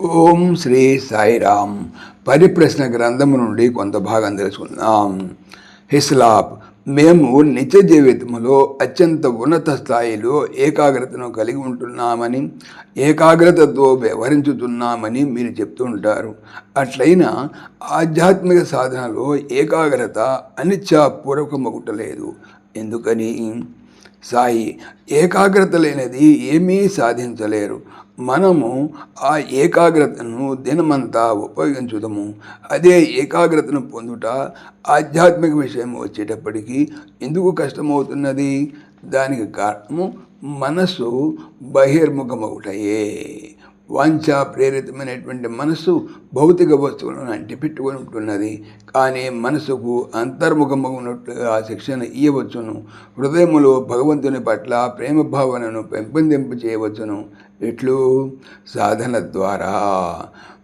ఓం శ్రీ సాయిరామ్ పరిప్రశ్న గ్రంథము నుండి కొంత భాగం తెలుసుకుందాం. హిస్లాబ్ మేము నిత్య జీవితంలో అత్యంత ఉన్నత స్థాయిలో ఏకాగ్రతను కలిగి ఉంటున్నామని ఏకాగ్రతతో వ్యవహరించుతున్నామని మీరు చెప్తుంటారు అట్లయినా ఆధ్యాత్మిక సాధనలో ఏకాగ్రత అనిచ్ఛాపూర్వకమగుటలేదు ఎందుకని? సాయి ఏకాగ్రత లేనిది ఏమీ సాధించలేరు. మనము ఆ ఏకాగ్రతను దినమంతా ఉపయోగించుదాము. అదే ఏకాగ్రతను పొందుట ఆధ్యాత్మిక విషయం వచ్చేటప్పటికీ ఎందుకు కష్టమవుతున్నది? దానికి కారణము మనస్సు బహిర్ముఖమవుటయే వాంఛా ప్రేరితమైనటువంటి మనస్సు భౌతిక వస్తువులను అంటిపెట్టుకొని ఉంటున్నది. కానీ మనసుకు అంతర్ముఖమగునట్లుగా శిక్షణ ఇయ్యవచ్చును. హృదయములో భగవంతుని పట్ల ప్రేమ భావనను పెంపొందింపు చేయవచ్చును ఇట్లు సాధన ద్వారా.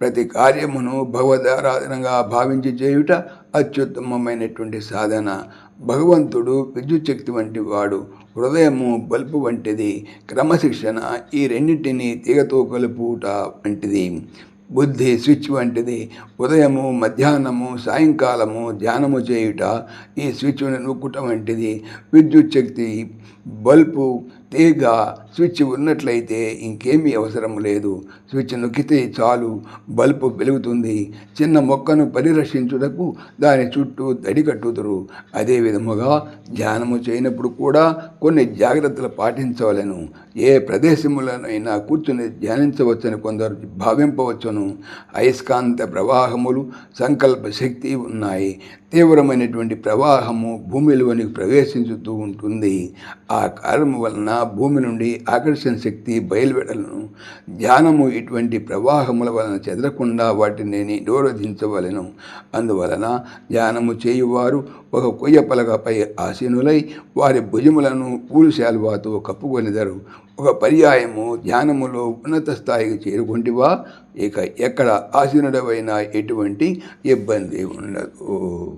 ప్రతి కార్యమును భగవదారాధనగా భావించి చేయుట అత్యుత్తమమైనటువంటి సాధన. భగవంతుడు విద్యుత్శక్తి వంటి వాడు హృదయము బల్పు వంటిది క్రమశిక్షణ ఈ రెండింటిని తీగతో కలుపుట వంటిది. బుద్ధి స్విచ్ వంటిది ఉదయము మధ్యాహ్నము సాయంకాలము ధ్యానము చేయుట ఈ స్విచ్ను నొక్కుట వంటిది. విద్యుత్ శక్తి బల్బు తీగ స్విచ్ ఉన్నట్లయితే ఇంకేమీ అవసరం లేదు. స్విచ్ నొక్కితే చాలు బల్బు వెలుగుతుంది. చిన్న మొక్కను పరిరక్షించుటకు దాని చుట్టూ దడి కట్టుదురు. అదే విధముగా ధ్యానము చేయనప్పుడు కూడా కొన్ని జాగ్రత్తలు పాటించవలను. ఏ ప్రదేశములనైనా కూర్చుని ధ్యానించవచ్చని కొందరు భావింపవచ్చును. అయస్కాంత ప్రవాహములు సంకల్ప శక్తి ఉన్నాయి. తీవ్రమైనటువంటి ప్రవాహము భూమిలోనికి ప్రవేశించుతూ ఉంటుంది. ఆ కారణం వలన భూమి నుండి ఆకర్షణ శక్తి బయలువెడలను. ధ్యానము ఇటువంటి ప్రవాహముల వలన చెదరకుండా వాటిని నిరోధించవలను. అందువలన ధ్యానము చేయువారు ఒక కొయ్య పలకపై ఆసీనులై వారి భుజములను పూలు శాలువాతో కప్పుకొనిదరు. ఒక పర్యాయము ధ్యానములో ఉన్నత స్థాయికి చేరుకుంటివా? ఇక ఎక్కడ ఆసీనుడవైనా ఎటువంటి ఇబ్బంది ఉండదు.